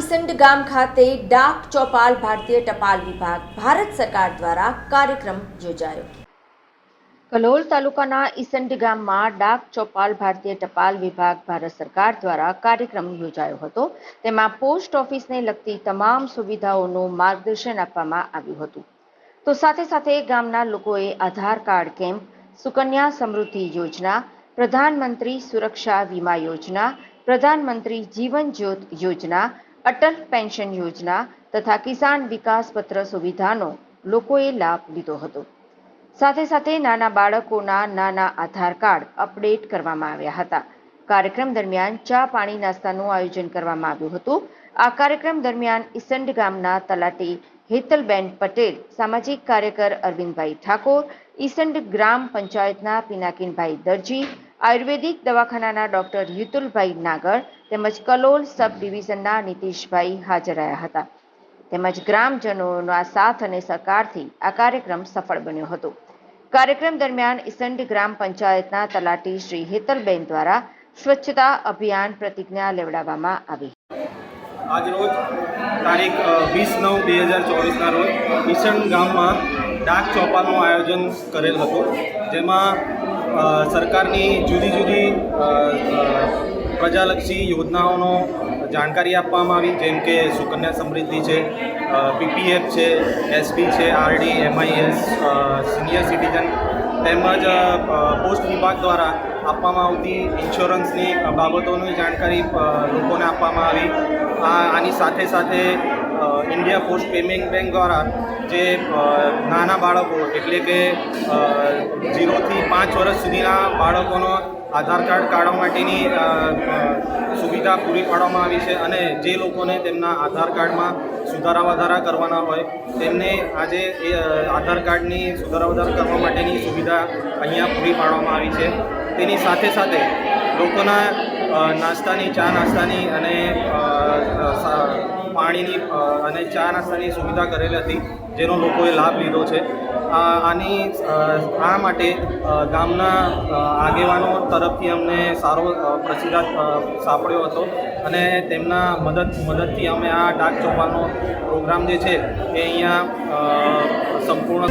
ઈસંડ ગામ ખાતે ડાક ચોપાલ ભારતીય ટપાલ વિભાગ, ભારત સરકાર દ્વારા કાર્યક્રમ યોજાયો. કલોલ તાલુકાના ઈસંડ ગામમાં ડાક ચોપાલ ભારતીય ટપાલ વિભાગ, ભારત સરકાર દ્વારા કાર્યક્રમ યોજાયો હતો. તેમાં પોસ્ટ ઓફિસને લગતી તમામ સુવિધાઓનું માર્ગદર્શન આપવામાં આવ્યું હતું. તો સાથે સાથે ગામના લોકોએ આધાર કાર્ડ કેમ્પ, સુકન્યા સમૃદ્ધિ યોજના, પ્રધાનમંત્રી સુરક્ષા વીમા યોજના પ્રધાનમંત્રી જીવન જ્યોત યોજના, અટલ પેન્શન યોજના તથા કિસાન વિકાસ પત્ર સુવિધાનો લોકોએ લાભ લીધો હતો. સાથે સાથે નાના બાળકોના નાના આધાર કાર્ડ અપડેટ કરવામાં આવ્યા હતા. કાર્યક્રમ દરમિયાન ચા પાણી નાસ્તાનું આયોજન કરવામાં આવ્યું હતું. આ કાર્યક્રમ દરમિયાન ઈસંડ ગામના તલાટી હેતલબેન પટેલ, સામાજિક કાર્યકર અરવિંદભાઈ ઠાકોર, ઈસંડ ગ્રામ પંચાયતના પિનાકીનભાઈ દરજી આયુર્વેદિક દવાખાનાના ડોક્ટર હિતુલભાઈ નાગર તેમજ કલોલ સબ ડિવિઝનના નીતિશભાઈ હાજર રહ્યા હતા. તેમજ ગ્રામજનોના સાથ અને સહકારથી આ કાર્યક્રમ સફળ બન્યો હતો. કાર્યક્રમ દરમિયાન ઇસંડ ગ્રામ પંચાયતના તલાટી શ્રી હેતલબેન દ્વારા સ્વચ્છતા અભિયાન પ્રતિજ્ઞા લેવડાવવામાં આવી. આજરોજ તારીખ વીસ નવ બે હજાર ચોવીસના રોજ ઈસણ ગામમાં ડાક ચોપાનું આયોજન કરેલ હતું. જેમાં સરકારની જુદી જુદી પ્રજાલક્ષી યોજનાઓનો જાણકારી આપવામાં આવી, જેમ કે સુકન્યા સમૃદ્ધિ છે પીપીએફ છે એસપી છે આરડી એમઆઈએસ સિનિયર સિટીઝન તેમજ પોસ્ટ વિભાગ દ્વારા આપવામાં આવતી ઇન્સ્યોરન્સની બાબતોની જાણકારી લોકોને આપવામાં આવી. આ, આની સાથે સાથે ઇન્ડિયા પોસ્ટ પેમેન્ટ બેંક દ્વારા જે નાના બાળકો એટલે કે ઝીરોથી પાંચ વર્ષ સુધીના બાળકોનો આધાર કાર્ડ કાઢવા માટેની સુવિધા પૂરી પાડવામાં આવી છે અને જે લોકોને તેમના આધાર કાર્ડમાં સુધારા વધારા કરવાના હોય, તેમને આજે એ આધાર કાર્ડની સુધારા વધારા કરવા માટેની સુવિધા અહીંયા પૂરી પાડવામાં આવી છે. તેની સાથે સાથે લોકોના નાસ્તાની, ચા નાસ્તાની અને અને ચા નાસ્તાની સુવિધા કરેલી હતી, જેનો લોકોએ લાભ લીધો છે. આની આ માટે ગામના આગેવાનો તરફથી અમને સારો પ્રતિસાદ સાંપડ્યો હતો અને તેમના મદદ, મદદથી અમે આ ડાક ચોપાનો પ્રોગ્રામ જે છે, એ અહીંયા સંપૂર્ણ